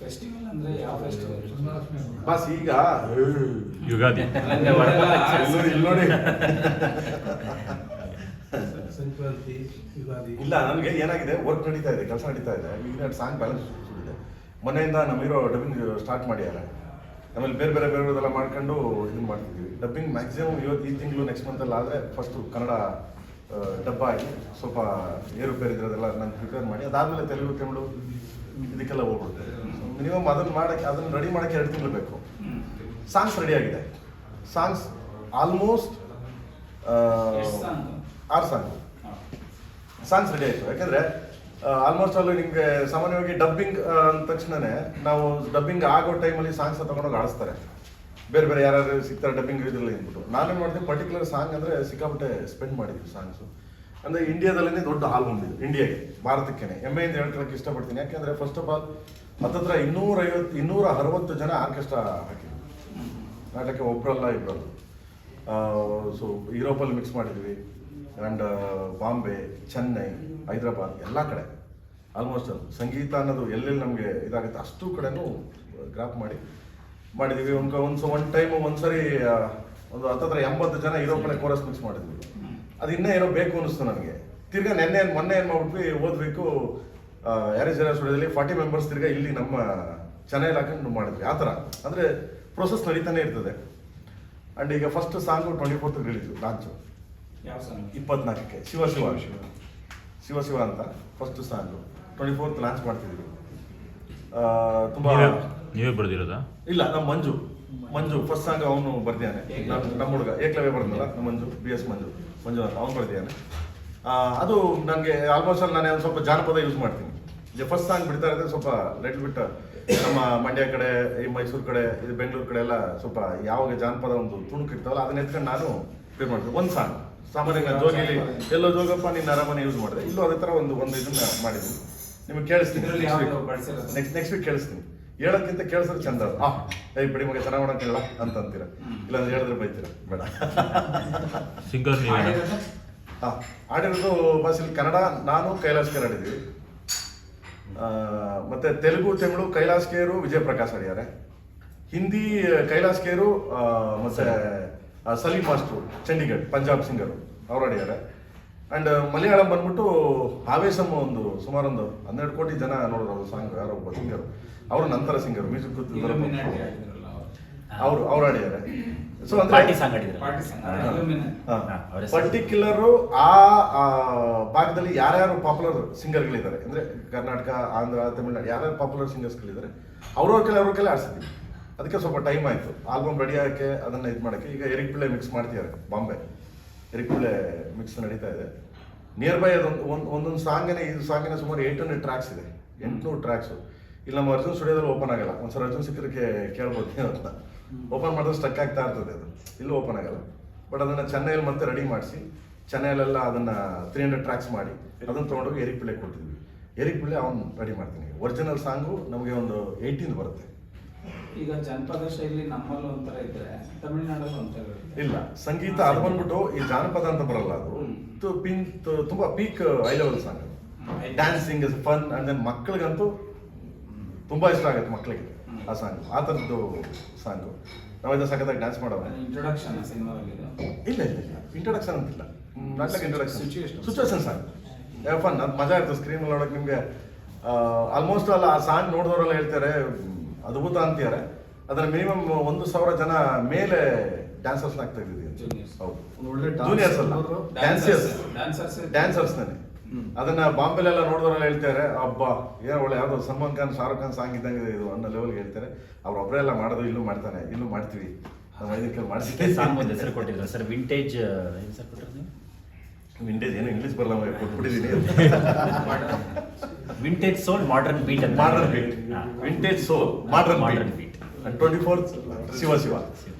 Festival ಅಂದ್ರೆ ಯಾವ festival bus ಈಗ? ಯುಗಾದಿ. ಇಲ್ಲಿ ನೋಡಿ. ಸಂಕ್ರಾಂತಿ ಯುಗಾದಿ. ಇಲ್ಲ ನನಗೆ ಏನಾಗಿದೆ? ವರ್ಕ್ ನಡೀತಾ ಇದೆ ಕೆಲಸ ನಡೀತಾ ಇದೆ. ಈಗ ಸಾಂಗ್ ಬ್ಯಾಲೆನ್ಸ್ ಇದೆ ಮನೆಯಿಂದ ನಮ್ಮ ಹೀರೋ ಡಬ್ಬಿಂಗ್ ಸ್ಟಾರ್ಟ್ ಮಾಡ್ಯಾರ ಆಮೇಲೆ ಬೇರೆ ಬೇರೆ ಬೇರೆ ಬೇರೆದೆಲ್ಲ ಮಾಡ್ಕೊಂಡು ಇದು ಮಾಡ್ತಿದ್ವಿ. ಡಬ್ಬಿಂಗ್ ಮ್ಯಾಕ್ಸಿಮಮ್ ಇವತ್ತು ಈ ತಿಂಗಳು ನೆಕ್ಸ್ಟ್ ಮಂತಲ್ಲಿ ಆದರೆ ಫಸ್ಟು ಕನ್ನಡ ಡಬ್ಬ ಸ್ವಲ್ಪ ಏರುಪೇರು ಇದ್ರದೆಲ್ಲ ನಾನು ಪ್ರಿಪೇರ್ ಮಾಡಿ, ಅದಾದಮೇಲೆ ತೆಲುಗು ತಮಿಳು ಇದಕ್ಕೆಲ್ಲ ಹೋಗ್ಬಿಡುತ್ತೆ. ಮಿನಿಮಮ್ ಅದನ್ನು ಮಾಡೋಕ್ಕೆ, ಅದನ್ನು ರೆಡಿ ಮಾಡೋಕ್ಕೆ ಎರಡು ತಿಂಗಳು ಬೇಕು. ಸಾಂಗ್ಸ್ ರೆಡಿ ಆಗಿದೆ. Songs almost? ಆರು ಸಾಂಗ್ ಸಾಂಗ್ಸ್ ರೆಡಿ ಆಯಿತು. ಯಾಕಂದ್ರೆ ಆಲ್ಮೋಸ್ಟ್ ಆಲ್ ನಿಮಗೆ ಸಾಮಾನ್ಯವಾಗಿ ಡಬ್ಬಿಂಗ್ ಅಂದ ತಕ್ಷಣನೇ ನಾವು ಡಬ್ಬಿಂಗ್ ಆಗೋ ಟೈಮಲ್ಲಿ ಸಾಂಗ್ಸ್ ತಗೊಂಡೋಗಿ ಆಡಿಸ್ತಾರೆ ಬೇರೆ ಬೇರೆ ಯಾರು ಸಿಗ್ತಾರೆ ಡಬ್ಬಿಂಗ್ ಇದ್ರಲ್ಲಿ ಅಂದ್ಬಿಟ್ಟು. ನಾನೇನು ಮಾಡಿದೆ ಪರ್ಟಿಕ್ಯುಲರ್ ಸಾಂಗ್ ಅಂದರೆ ಸಿಕ್ಕಾಪಟ್ಟೆ ಸ್ಪೆಂಡ್ ಮಾಡಿದ್ವಿ ಸಾಂಗ್ಸು ಅಂದರೆ ಇಂಡಿಯಾದಲ್ಲೇ ದೊಡ್ಡ ಹಾಲ್ ಬಂದಿದ್ದು ಇಂಡಿಯಾಗೆ ಭಾರತಕ್ಕೇನೆ. ಹೆಮ್ಮೆಯಿಂದ ಹೇಳ್ಕೊಳಕ್ಕೆ ಇಷ್ಟಪಡ್ತೀನಿ. ಯಾಕೆಂದರೆ ಫಸ್ಟ್ ಆಫ್ ಆಲ್ ಹತ್ತತ್ರ ಇನ್ನೂರೈವತ್ತು ಇನ್ನೂರ ಅರವತ್ತು ಜನ ಆರ್ಕೆಸ್ಟ್ರಾ ಹಾಕಿದ್ವಿ ನಾಟಕ ಒಬ್ಬರಲ್ಲ ಇಬ್ಬರಲ್ಲ ಸೊ ಯುರೋಪಲ್ಲಿ ಮಿಕ್ಸ್ ಮಾಡಿದ್ವಿ. ಆ್ಯಂಡ್ ಬಾಂಬೆ ಚೆನ್ನೈ ಹೈದರಾಬಾದ್ ಎಲ್ಲ ಕಡೆ. ಆಲ್ಮೋಸ್ಟ್ ಸಂಗೀತ ಅನ್ನೋದು ಎಲ್ಲೆಲ್ಲಿ ನಮಗೆ ಇದಾಗುತ್ತೆ, ಅಷ್ಟು ಕಡೆನೂ ಗ್ರಾಪ್ ಮಾಡಿ. ಮಾಡಿದ್ವಿ. ಒಂದು ಒಂದು ಒನ್ ಟೈಮ್ ಒಂದ್ಸರಿ ಒಂದು ಹತ್ತತ್ರ ಎಂಬತ್ತು ಜನ ಯುರೋಪಲ್ಲಿ ಕೋರಸ್ ಮಿಕ್ಸ್ ಮಾಡಿದ್ವಿ. ಅದು ಇನ್ನೇ ಏನೋ ಬೇಕು ಅನಿಸ್ತು ನನಗೆ. ತಿರ್ಗಾ ನೆನ್ನೆ ಮೊನ್ನೆ ಏನು ಮಾಡ್ಬಿಟ್ವಿ ಓದಬೇಕು ಜನ ಸ್ಟುಡಿಯೋದಲ್ಲಿ ಫಾರ್ಟಿ ಮೆಂಬರ್ಸ್ ತಿರ್ಗಾ ಇಲ್ಲಿ ನಮ್ಮ ಚೆನ್ನೈಲಿ ಹಾಕೊಂಡು ಮಾಡಿದ್ವಿ. ಆ ಥರ. ಅಂದರೆ ಪ್ರೊಸೆಸ್ ನಡೀತಾನೆ ಇರ್ತದೆ. ಆ್ಯಂಡ್ ಈಗ ಫಸ್ಟ್ ಸಾಂಗು ಟ್ವೆಂಟಿ ಫೋರ್ತ್ ಹೇಳಿದ್ವಿ ಲಾಂಚು ಯಾವ ಸಾಂಗ್ ಇಪ್ಪತ್ನಾಲ್ಕಕ್ಕೆ. ಶಿವ ಶಿವ ಶಿವ. ಶಿವ. ಶಿವ ಅಂತ first song twenty fourth launch ಮಾಡ್ತಿದ್ವಿ ತುಂಬಾ ನೀವೇ ಬರ್ದಿರೋದಾ? ಇಲ್ಲ ನಮ್ಮ ಮಂಜು. ಮಂಜು ಫಸ್ಟ್ ಸಾಂಗ್ ಅವನು ಬರ್ದಿಯಾನೆ ನಮ್ಮ ನಮ್ಮ ಹುಡುಗ. ಏಕಲವ್ಯ ಬರ್ದಲ್ಲ ನಮ್ಮ ಮಂಜು ಬಿ ಎಸ್ ಮಂಜು. ಮಂಜು ಅಂತ ಅವ್ನು ಬರ್ದಿಯಾನೆ ಆ, ಅದು ನನಗೆ ಆಲ್ಮೋಸ್ಟ್ ಅಲ್ಲಿ ನಾನು ಒಂದು ಸ್ವಲ್ಪ ಜಾನಪದ ಯೂಸ್ ಮಾಡ್ತೀನಿ. ಫಸ್ಟ್ ಸಾಂಗ್ ಬಿಡ್ತಾ ಇರೋದೇ ಸ್ವಲ್ಪ ಲೈಟ್ ಬಿಟ್ಟು ನಮ್ಮ ಮಂಡ್ಯ ಕಡೆ ಈ ಮೈಸೂರು ಕಡೆ ಇದು ಬೆಂಗಳೂರು ಕಡೆ ಎಲ್ಲ ಸ್ವಲ್ಪ ಯಾವಾಗ ಜಾನಪದ ಒಂದು ತುಣುಕು ಇರ್ತಾವಲ್ಲ ಅದನ್ನ ಎತ್ಕೊಂಡು ನಾನು ಪ್ಲೇ ಮಾಡ್ತೀನಿ. ಒಂದು ಸಾಂಗ್ ಸಾಮಾನ್ಯ ಜೋಗಿಲಿ ಎಲ್ಲೋ ಜೋಗಪ್ಪ ನೀನು ಅರಮನೆ ಯೂಸ್ ಮಾಡಿದೆ. ಇಲ್ಲೂ ಅದೇ ಥರ ಒಂದು ಒಂದು ಇದನ್ನ ಮಾಡಿದ್ದೀನಿ. ನಿಮಗೆ ಕೇಳಿಸ್ತೀನಿ? ನೆಕ್ಸ್ಟ್ ನೆಕ್ಸ್ಟ್ ವೀಕ್ ಕೇಳಿಸ್ತೀನಿ. ಹೇಳೋದ್ಕಿಂತ ಕೇಳಿಸಿದ್ರೆ ಚಂದ ಅದು. ಆ ಏಯ್ ಬಿಡಿ ಮಗ ಚೆನ್ನಾಗಿ ಮಾಡೋಕ್ಕಿಲ್ಲ ಅಂತ ಅಂತೀರ ಇಲ್ಲ ಅಂದ್ರೆ ಹೇಳಿದ್ರೆ ಬೈತೀರ. ಬೇಡ. ಸಿಂಗರ್? ಹಾ ಆಡಿರೋದು ಭಾಷೆಲಿ ಕನ್ನಡ ನಾನು ಕೈಲಾಸ್ ಕೇರ್ ಆಡಿದ್ವಿ ಆ, ಮತ್ತೆ ತೆಲುಗು ತಮಿಳು ಕೈಲಾಸ್ ಕೇರು ವಿಜಯ್ ಪ್ರಕಾಶ್ ಆಡಿದ್ದಾರೆ ಹಿಂದಿ ಕೈಲಾಸ್ ಕೇರು ಆ, ಮತ್ತೆ ಸಲೀಮ್ ಸಲೀಂ ಮಾಸ್ಟ್ರು ಚಂಡೀಗಢ್ ಪಂಜಾಬ್ ಸಿಂಗರು ಅವ್ರು ಆಡಿದ್ದಾರೆ ಅಂಡ್ ಮಲಯಾಳಂ ಬಂದ್ಬಿಟ್ಟು ಆವೇಶಮ್ಮ ಒಂದು ಸುಮಾರು ಒಂದು ಹನ್ನೆರಡು ಕೋಟಿ ಜನ ನೋಡೋರು ಅವ್ರ ಸಾಂಗ್ ಯಾರೋ ಒಬ್ಬ ಸಿಂಗರ್ ಅವರು ನಂತರ ಸಿಂಗರ್ ಮ್ಯೂಸಿಕ್ ಅವ್ರು. ಅವರು ಆಡಿದ್ದಾರೆ ಸೊ. ಹಾ, ಪರ್ಟಿಕ್ಯುಲರು ಆ ಆ ಭಾಗದಲ್ಲಿ ಯಾರ್ಯಾರು ಪಾಪ್ಯುಲರ್ ಸಿಂಗರ್ಗಳಿದ್ದಾರೆ ಅಂದ್ರೆ ಕರ್ನಾಟಕ ಆಂಧ್ರ ತಮಿಳ್ನಾಡು ಯಾರ್ಯಾರು ಪಾಪ್ಯುಲರ್ ಸಿಂಗರ್ಸ್ಗಳಿದ್ದಾರೆ ಅವ್ರವ್ರ ಕೆಲ ಅವ್ರ ಕೆಲ ಆಡ್ಸಿದ್ವಿ ಅದಕ್ಕೆ ಸ್ವಲ್ಪ ಟೈಮ್ ಆಯ್ತು. ಆಲ್ಬಮ್ ರೆಡಿ ಆಗಕ್ಕೆ ಅದನ್ನ ಇದು ಮಾಡಕ್ಕೆ. ಈಗ ಎರಿಕ್ ಪಿಳ್ಳೆ ಮಿಕ್ಸ್ ಮಾಡ್ತಿದ್ದಾರೆ ಬಾಂಬೆ ಎರಿಕ್ ಪಿಳ್ಳೆ ಮಿಕ್ಸ್ ನಡೀತಾ ಇದೆ. ನಿಯರ್ ಬೈ ಅದೊಂದು ಒಂದು, ಒಂದೊಂದು ಸಾಂಗಿನ ಇದು ಸಾಂಗಿನ ಸುಮಾರು ಏಟ್ ಹಂಡ್ರೆಡ್ ಟ್ರ್ಯಾಕ್ಸ್ ಇದೆ. ಎಂಟುನೂರು ಟ್ರ್ಯಾಕ್ಸು ಇಲ್ಲಿ ನಮ್ಮ ಅರ್ಜುನ್ ಸ್ಟುಡಿಯೋದಲ್ಲಿ ಓಪನ್ ಆಗಲ್ಲ. ಒಂದ್ಸಲ ಅರ್ಜುನ್ ಸಿಕ್ಕರಿಗೆ ಕೇಳ್ಬೋದು ಅಂತ. ಓಪನ್ ಮಾಡಿದ್ರೆ ಸ್ಟಕ್ ಆಗ್ತಾ ಇರ್ತದೆ ಅದು. ಇಲ್ಲೂ ಓಪನ್ ಆಗಲ್ಲ. ಬಟ್ ಅದನ್ನು ಚೆನ್ನೈಯಲ್ಲಿ ಮತ್ತೆ ರೆಡಿ ಮಾಡಿಸಿ ಚೆನ್ನೈಲೆಲ್ಲ ಅದನ್ನು ತ್ರೀ ಹಂಡ್ರೆಡ್ ಟ್ರ್ಯಾಕ್ಸ್ ಮಾಡಿ, ಅದನ್ನು ತೊಗೊಂಡೋಗಿ ಎರಿಕ್ ಪಿಳ್ಳೆ ಕೊಟ್ಟಿದ್ವಿ ಎರಿಕ್ ಪಿಳ್ಳೆ ಅವ್ನು ರೆಡಿ ಮಾಡ್ತೀನಿ. ಒರಿಜಿನಲ್ ಸಾಂಗು ನಮಗೆ ಒಂದು ಏಯ್ಟೀನ್ ಬರುತ್ತೆ. ಈಗ ಜನಪದ ಶೈಲಿ ನಮ್ಮಲ್ಲಿ ಒಂಥರ ಇದ್ರೆ ತಮಿಳ್ನಾಡಲ್ಲಿ ಒಂಥರ. ಇಲ್ಲ ಸಂಗೀತ ಅದು ಬಂದ್ಬಿಟ್ಟು ಈ ಜಾನಪದ ಅಂತ ಬರಲ್ಲ ಅದು. ತು- ತುಂಬಾ peak I level song. Dancing is fun and then ಮಕ್ಕಳಿಗಂತೂ ತುಂಬಾ ಇಷ್ಟ ಆಗುತ್ತೆ ಮಕ್ಕಳಿಗೆ ಆ ಸಾಂಗ್ ಆ ಥರದ್ದು ಸಾಂಗು ನಾವೆಲ್ಲ ಸಖತ್ತಾಗಿ ಡ್ಯಾನ್ಸ್ ಮಾಡೋದು. ಇಂಟ್ರೊಡಕ್ಷನ್ ಇಲ್ಲ ಇಲ್ಲ ಇಲ್ಲ. ಇಂಟ್ರೊಡಕ್ಷನ್ ಅಂತಿಲ್ಲ. ನಾಟಕ ಇಂಟ್ರೊಡಕ್ಷನ್. ಸಿಚುವೇಶನ್ ಸಾಂಗ್ ಫನ್ ಅದು ಮಜಾ ಇರ್ತದೆ. ಸ್ಕ್ರೀನ್ ನೋಡೋಕೆ ನಿಮಗೆ ಆಲ್ಮೋಸ್ಟ್ ಅಲ್ಲ ಆ ಸಾಂಗ್ ನೋಡಿದವರೆಲ್ಲ ಹೇಳ್ತಾರೆ ಅದ್ಭುತ ಅಂತಾರೆ ಅದನ್ನ ಮಿನಿಮಮ್ ಒಂದು ಸಾವಿರ ಜನ ಮೇಲೆ ಡ್ಯಾನ್ಸರ್ಸ್ ಆಗ್ತಾ ಇದ್ದೀವಿ ಹೌದು. ಒಂದು ಒಳ್ಳೆ ಜೂನಿಯರ್ಸ್ ಅಲ್ಲ. ಡ್ಯಾನ್ಸರ್ಸ್ ಡ್ಯಾನ್ಸರ್ಸ್ ಡ್ಯಾನ್ಸರ್ಸ್ ಅದನ್ನ ಬಾಂಬೆಲೆಲ್ಲ ನೋಡಿದ್ರೆಲ್ಲ ಹೇಳ್ತಾರೆ ಅಬ್ಬಾ ಏನೋ ಒಳ್ಳೆ ಯಾವ್ದೋ ಸಲ್ಮಾನ್ ಖಾನ್ ಶಾರುಖ್ ಖಾನ್ ಸಾಂಗ್ ಇದ್ದಂಗೆ ಇದೆ ಇದು ಅನ್ನೋ ಲೆವೆಲ್ಗೆ ಹೇಳ್ತಾರೆ. ಅವ್ರು ಒಬ್ಬರೆಲ್ಲ ಮಾಡೋದು ಇಲ್ಲೂ ಮಾಡ್ತಾನೆ ಇಲ್ಲೂ ಮಾಡ್ತೀವಿ. ಐದಕ್ಕೆ ಸಾಂಗ್ ಒಂದು ಹೆಸರು ಕೊಟ್ಟಿದ್ರು ಸರ್ ವಿಂಟೇಜ್ ವಿಂಟೇಜ್ ಏನು ಇಂಗ್ಲೀಷ್ ಬರಲ್ಲ ಕೊಟ್ಬಿಟ್ಟಿದ್ದೀನಿ ವಿಂಟೇಜ್ ಸೋಲ್ ಮಾಡರ್ನ್ ಬೀಟ್ ಅಂತ modern beat vintage soul modern Modern beat beat. Twenty fourth Shiva Shiva Shiva